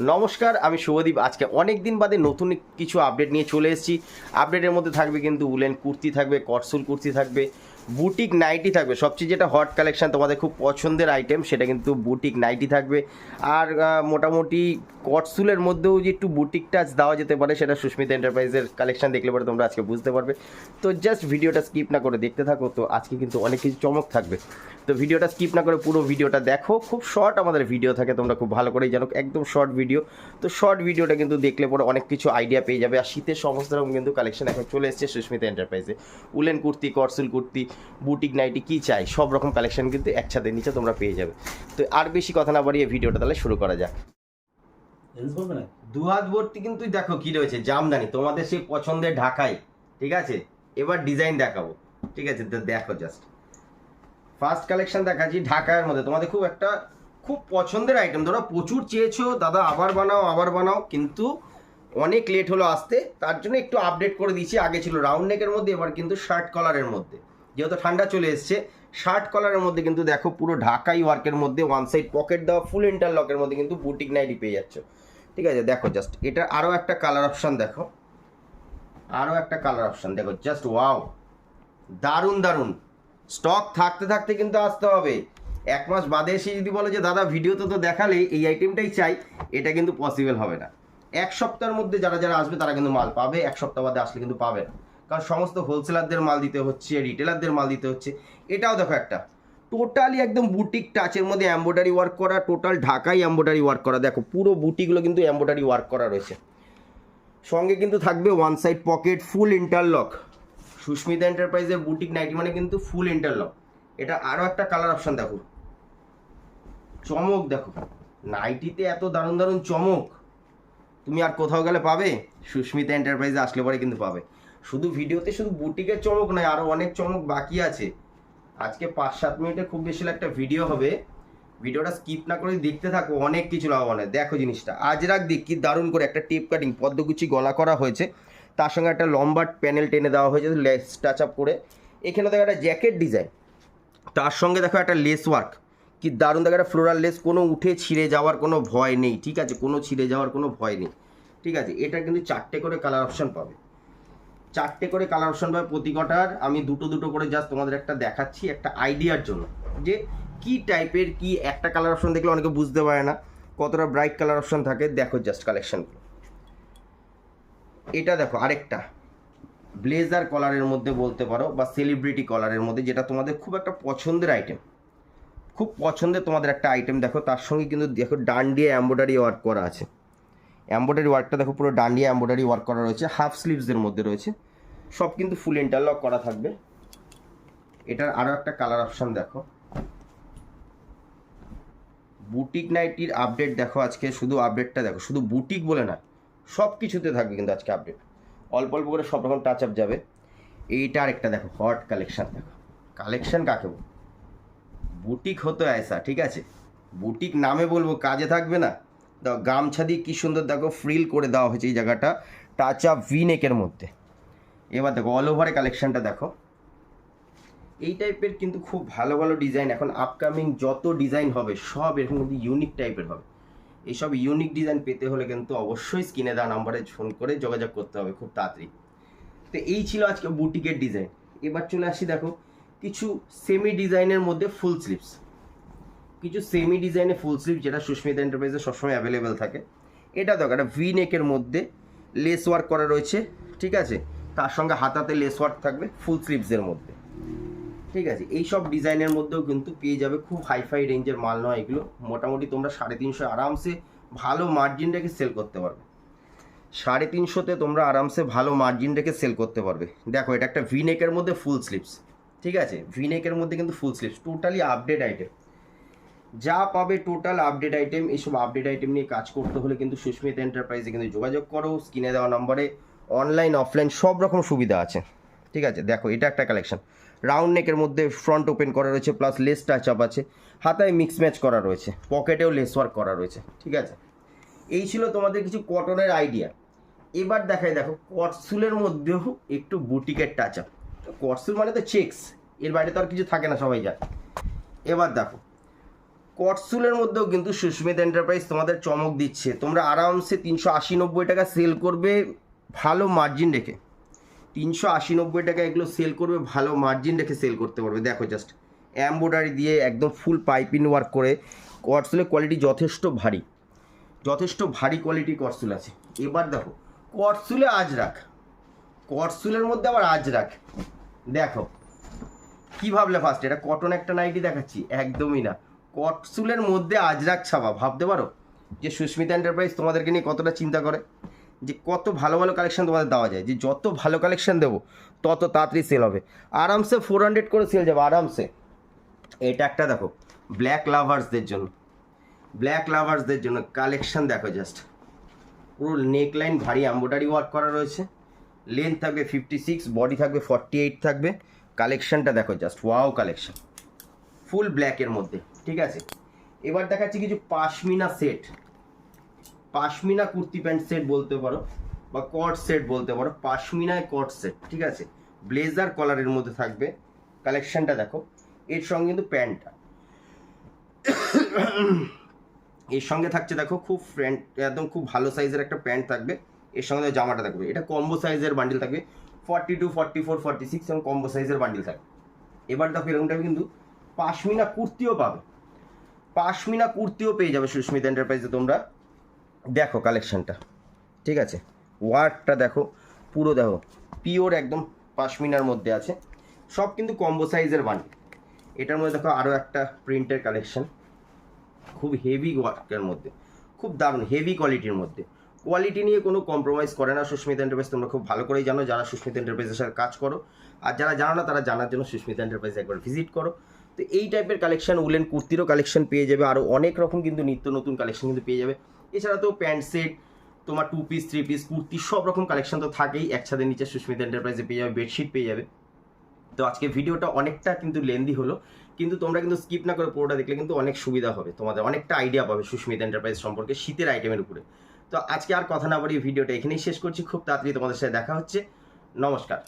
নমস্কার, আমি শুভদীপ। আজকে অনেক দিন বাদে নতুন কিছু আপডেট নিয়ে চলে এসেছি। আপডেটের মধ্যে থাকবে কিন্তু উলেন কুর্তি থাকবে, কটসুল কুর্তি থাকবে। বুটিক নাইটি থাকবে। সবচেয়ে যেটা হট কালেকশন তোমাদের খুব পছন্দের আইটেম সেটা কিন্তু বুটিক নাইটি থাকবে। আর মোটামুটি কটসুলের মধ্যেও যে একটু বুটিক টাচ দেওয়া যেতে পারে, সেটা সুস্মিতা এন্টারপ্রাইজের কালেকশন দেখলে পরে তোমরা আজকে বুঝতে পারবে। তো জাস্ট ভিডিওটা স্কিপ না করে দেখতে থাকো, তো আজকে কিন্তু অনেক কিছু চমক থাকবে। তো ভিডিওটা স্কিপ না করে পুরো ভিডিওটা দেখো। খুব শর্ট আমাদের ভিডিও থাকে, তোমরা খুব ভালো করেই জানো, একদম শর্ট ভিডিও তো শর্ট ভিডিওটা কিন্তু দেখলে পরে অনেক কিছু আইডিয়া পেয়ে যাবে। আর শীতের সমস্ত রকম কিন্তু কালেকশন এখন চলে এসেছে সুস্মিতা এন্টারপ্রাইজে উলেন কুর্তি করসুল কুর্তি বুটিক, নাইটি, কী চাই, সব রকম কালেকশন কিন্তু একসাথে নিচে তোমরা পেয়ে যাবে। তো আর বেশি কথা না বাড়িয়ে ভিডিওটা তাহলে শুরু করা যাক। দু হাত ভর্তি কিন্তু দেখো কি রয়েছে, জামদানি, তোমাদের সেই পছন্দের ঢাকাই, ঠিক আছে? এবার ডিজাইন দেখাবো, ঠিক আছে? দেখো জাস্ট ফার্স্ট কালেকশন দেখাচ্ছি ঢাকার মধ্যে, তোমাদের খুব একটা, খুব পছন্দের আইটেম ধরো প্রচুর চেয়েছো, দাদা আবার বানাও আবার বানাও, কিন্তু অনেক লেট হলো আসতে, তার জন্য একটু আপডেট করে দিয়েছি, আগে ছিল রাউন্ড নেকের মধ্যে, এবার কিন্তু শার্ট কলারের মধ্যে। যেহেতু ঠান্ডা চলে এসছে শার্ট কলারের মধ্যে কিন্তু দেখো পুরো ঢাকাই ওয়ার্কের মধ্যে ওয়ান সাইড পকেট দেওয়া ফুল ইন্টারলকের মধ্যে কিন্তু বুটিক নাইটি পেয়ে যাচ্ছ। ঠিক আছে, দেখো জাস্ট এটা আরও একটা কালার অপশান দেখো। আরও একটা কালার অপশান দেখো জাস্ট ওয়াও দারুণ দারুণ। স্টক থাকতে থাকতে কিন্তু আসতে হবে। এক মাস বাদে এসে যদি বলো যে, দাদা ভিডিওতে তো দেখালে এই আইটেমটাই চাই, এটা কিন্তু পসিবল হবে না। এক সপ্তাহের মধ্যে যারা যারা আসবে তারা কিন্তু মাল পাবে, এক সপ্তাহ বাদে আসলে কিন্তু পাবে না। কারণ সমস্ত হোলসেলারদের মাল দিতে হচ্ছে রিটেলারদের মাল দিতে হচ্ছে। এটাও দেখো একটা। টোটালি একদম বুটিক টাচের মধ্যে এম্ব্রয়ডারি ওয়ার্ক করা টোটাল ঢাকাই এম্ব্রয়ডারি ওয়ার্ক করা। দেখো, পুরো বুটিগুলো কিন্তু এম্ব্রয়ডারি ওয়ার্ক করা রয়েছে। সঙ্গে কিন্তু থাকবে one side pocket full interlock Susmita এন্টারপ্রাইজের বুটিক নাইটি মানে কিন্তু ফুল ইন্টারলক এটা আরও একটা কালার অপশান দেখো। চমক দেখো। নাইটিতে এত দারুণ দারুণ চমক। তুমি আর কোথাও গেলে পাবে? সুস্মিতা এন্টারপ্রাইজে আসলে পরে কিন্তু পাবে। শুধু ভিডিওতে শুধু বুটিকের চমক নয় আরও অনেক চমক বাকি আছে। আজকে পাঁচ সাত মিনিটে খুব বেশি একটা ভিডিও হবে। ভিডিওটা স্কিপ না করে দেখতে থাকো, অনেক কিছু লাভবান হয়। দেখো জিনিসটা। আজরাক দিক কি দারুণ করে একটা টেপ কাটিং, পদ্মকুচি গলা করা হয়েছে। তার সঙ্গে একটা লম্বা প্যানেল টেনে দেওয়া হয়েছে, লেস টাচ আপ করে। এখানে দেখো একটা জ্যাকেট ডিজাইন। তার সঙ্গে দেখো একটা লেস ওয়ার্ক। কি দারুণ দেখো, একটা ফ্লোরাল লেস, কোনো উঠে ছিঁড়ে যাওয়ার কোনো ভয় নেই, ঠিক আছে? কোনো ছিঁড়ে যাওয়ার কোনো ভয় নেই, ঠিক আছে? এটা কিন্তু চারটে করে কালার অপশন পাবে। চারটে করে কালার অপশন পাবে প্রতি কটার। আমি দুটো দুটো করে জাস্ট তোমাদের একটা দেখাচ্ছি, একটা আইডিয়ার জন্য। যে কি টাইপের কি একটা কালার অপশন দেখলে অনেকে বুঝতে পারে না। কতটা ব্রাইট কালার অপশন থাকে, দেখো জাস্ট কালেকশনগুলো এটা দেখো আরেকটা। ব্লেজার কলারের মধ্যে বলতে পারো, বা সেলিব্রিটি কলারের মধ্যে, যেটা তোমাদের খুব একটা পছন্দের আইটেম খুব পছন্দের তোমাদের একটা আইটেম দেখো, তার সঙ্গে কিন্তু দেখো ডান দিয়ে এম্ব্রয়ডারি ওয়ার্ক করা আছে। এম্ব্রয়ডারি ওয়ার্কটা দেখো পুরো ডান্ডিয়া এম্ব্রয়ডারি ওয়ার্ক করা রয়েছে হাফ স্লিভসের মধ্যে রয়েছে। সব কিন্তু ফুল ইন্টারলক করা থাকবে। এটার আরও একটা কালার অপশন দেখো। বুটিক নাইটির আপডেট দেখো আজকে, শুধু আপডেটটা দেখো, শুধু বুটিক বলে না, সব কিছুতে থাকবে কিন্তু আজকে আপডেট অল্প অল্প করে সব রকম টাচ আপ যাবে। এইটা আরেকটা দেখো হট কালেকশন দেখো। কালেকশন কাকে বল? বুটিক হতো ऐसा ঠিক আছে? বুটিক নামে বলব, কাজে থাকবে না। গামছা দিয়ে কী সুন্দর দেখো ফ্রিল করে দেওয়া হয়েছে এই জায়গাটা। টাচ আপ ভি নেকের মধ্যে। এবার দেখো অল ওভারে কালেকশনটা দেখো। এই টাইপের কিন্তু খুব ভালো ভালো ডিজাইন এখন আপকামিং যত ডিজাইন হবে, সব এরকম কিন্তু ইউনিক টাইপের হবে। এইসব ইউনিক ডিজাইন পেতে হলে কিন্তু অবশ্যই স্ক্রিনে দেওয়া নাম্বারে ফোন করে যোগাযোগ করতে হবে খুব তাড়াতাড়ি। তো এই ছিল আজকে বুটিকের ডিজাইন এবার চলে আসি দেখো, কিছু সেমি ডিজাইনের মধ্যে ফুল স্লিভস কিছু সেমি ডিজাইনে ফুল স্লিভ যেটা সুস্মিতা এন্টারপ্রাইজে সবসময় অ্যাভেলেবেল থাকে। এটা দেখো একটা ভি নেকের মধ্যে লেস ওয়ার্ক করা রয়েছে, ঠিক আছে? তার সঙ্গে হাতাতে লেস ওয়ার্ক থাকবে ফুল স্লিভসের মধ্যে। ঠিক আছে? এই সব ডিজাইনের মধ্যেও কিন্তু পেয়ে যাবে খুব হাইফাই রেঞ্জের মাল নয় এগুলো। মোটামুটি তোমরা সাড়ে তিনশো আরামসে ভালো মার্জিন রেখে সেল করতে পারবে। সাড়ে তিনশোতে তোমরা আরামসে ভালো মার্জিন রেখে সেল করতে পারবে। দেখো, এটা একটা ভিনেকের মধ্যে ফুল স্লিভস ঠিক আছে? ভিনেকের মধ্যে কিন্তু full sleeves totally update item যা পাবে টোটাল আপডেট আইটেম এইসব আপডেট আইটেম নিয়ে কাজ করতে হলে কিন্তু সুস্মিতা এন্টারপ্রাইজে কিন্তু যোগাযোগ করো স্ক্রিনে দেওয়া নম্বরে অনলাইন অফলাইন সব রকম সুবিধা আছে। ঠিক আছে? দেখো, এটা একটা কালেকশন রাউন্ড নেকের মধ্যে ফ্রন্ট ওপেন করা রয়েছে প্লাস লেস টাচ আপ আছে। হাতায় মিক্স ম্যাচ করা রয়েছে। পকেটেও লেস ওয়ার্ক করা রয়েছে। ঠিক আছে? এই ছিল তোমাদের কিছু কটনের আইডিয়া এবার দেখাই, দেখো কটসুলের মধ্যেও একটু বুটিকের টাচ আপ কটসুল মানে তো চেক্স এর বাইরে তো আর কিছু থাকে না, সবাই জানে। এবার দেখো কটসুলের মধ্যেও কিন্তু সুস্মিতা এন্টারপ্রাইজ তোমাদের চমক দিচ্ছে। তোমরা আরামসে তিনশো আশি নব্বই টাকা সেল করবে। ভালো মার্জিন রেখে। তিনশো আশি নব্বই টাকা এগুলো সেল করবে, ভালো মার্জিন রেখে সেল করতে পারবে। দেখো জাস্ট এম্ব্রয়ডারি দিয়ে একদম ফুল পাইপিং ওয়ার্ক করে কটসুলের কোয়ালিটি যথেষ্ট ভারী। যথেষ্ট ভারী কোয়ালিটি কটসুল আছে। এবার দেখো কটসুলে আজ রাখ। কটসুলের মধ্যে আবার আজ রাখ। দেখো, কী ভাবলে ফার্স্ট এটা কটন একটা নাইটি দেখাচ্ছি, একদমই না। কটসুলের মধ্যে আজরাক ছাপা। ভাবতে পারো? যে সুস্মিতা এন্টারপ্রাইজ তোমাদেরকে নিয়ে কতটা চিন্তা করে? যে কত ভালো ভালো কালেকশান তোমাদের দেওয়া যায়। যে যত ভালো কালেকশান দেবো, তত তাড়াতাড়ি সেল হবে। আরামসে ফোর হান্ড্রেড করে সেল যাবে, আরামসে। এটা একটা দেখো ব্ল্যাক লাভার্সদের জন্য। ব্ল্যাক লাভার্সদের জন্য কালেকশান দেখো জাস্ট পুরো নেক লাইন ভারী এম্ব্রয়ডারি ওয়ার্ক করা রয়েছে। লেন্থ থাকবে ফিফটি সিক্স বডি থাকবে ফর্টি এইট থাকবে। কালেকশানটা দেখো জাস্ট ওয়াও কালেকশান ফুল ব্ল্যাকের মধ্যে, ঠিক আছে? এবার দেখাচ্ছি কিছু pashmina set pashmina kurti pant set বলতে পারো বা কট সেট বলতে পারো, পাশমিনায় কট সেট, ঠিক আছে? ব্লেজার কলারের মধ্যে থাকবে, কালেকশনটা দেখো। এর সঙ্গে কিন্তু প্যান্টটা। এর সঙ্গে থাকছে দেখো, খুব ফ্রেন্ড একদম খুব ভালো সাইজের একটা প্যান্ট থাকবে। এর সঙ্গে জামাটা থাকবে এটা কম্বো সাইজের বান্ডিল থাকবে, forty two, forty four, forty six এবং কম্বো সাইজের বান্ডিল থাকবে। এবার দেখো এরকম কিন্তু পাশমিনা কুর্তিও পাবে। পাশমিনা কুর্তিও পেয়ে যাবে সুস্মিতা এন্টারপ্রাইজে তোমরা। দেখো কালেকশনটা ঠিক আছে? ওয়ার্কটা দেখো, পুরো দেখো পিওর একদম পাশমিনার মধ্যে আছে। সব কিন্তু কম্বো সাইজের বান্ডিল এটার মধ্যে দেখো আরও একটা প্রিন্টের কালেকশান খুব হেভি ওয়ার্কের মধ্যে, খুব দারুণ হেভি কোয়ালিটির মধ্যে। কোয়ালিটি নিয়ে কোনো কম্প্রোমাইজ করে না সুস্মিতা এন্টারপ্রাইজ তোমরা খুব ভালো করেই জানো যারা সুস্মিতা এন্টারপ্রাইজের সাথে কাজ করো। আর যারা জানো না, তারা জানার জন্য সুস্মিতা এন্টারপ্রাইজ একবার ভিজিট করো। তো এই টাইপের কালেকশন উলেন কুর্তিরও কালেকশান পেয়ে যাবে। আরও অনেক রকম কিন্তু নিত্য নতুন কালেকশন কিন্তু পেয়ে যাবে। এছাড়া তো প্যান্ট সেট, তোমার two piece three piece kurti, সব রকম কালেকশন তো থাকেই। একসাথে নিচে সুস্মিতা এন্টারপ্রাইজে পেয়ে যাবে বেডশিট পেয়ে যাবে। তো আজকে ভিডিওটা অনেকটা কিন্তু লেন্দি হলো, কিন্তু তোমরা কিন্তু স্কিপ না করে পুরোটা দেখলে কিন্তু অনেক সুবিধা হবে। তোমাদের অনেকটা আইডিয়া পাবে সুস্মিতা এন্টারপ্রাইজ সম্পর্কে শীতের আইটেমের উপরে। তো আজকে আর কথা না বাড়িয়ে ভিডিওটা এখানেই শেষ করছি। খুব তাড়াতাড়ি তোমাদের সাথে দেখা হচ্ছে। নমস্কার।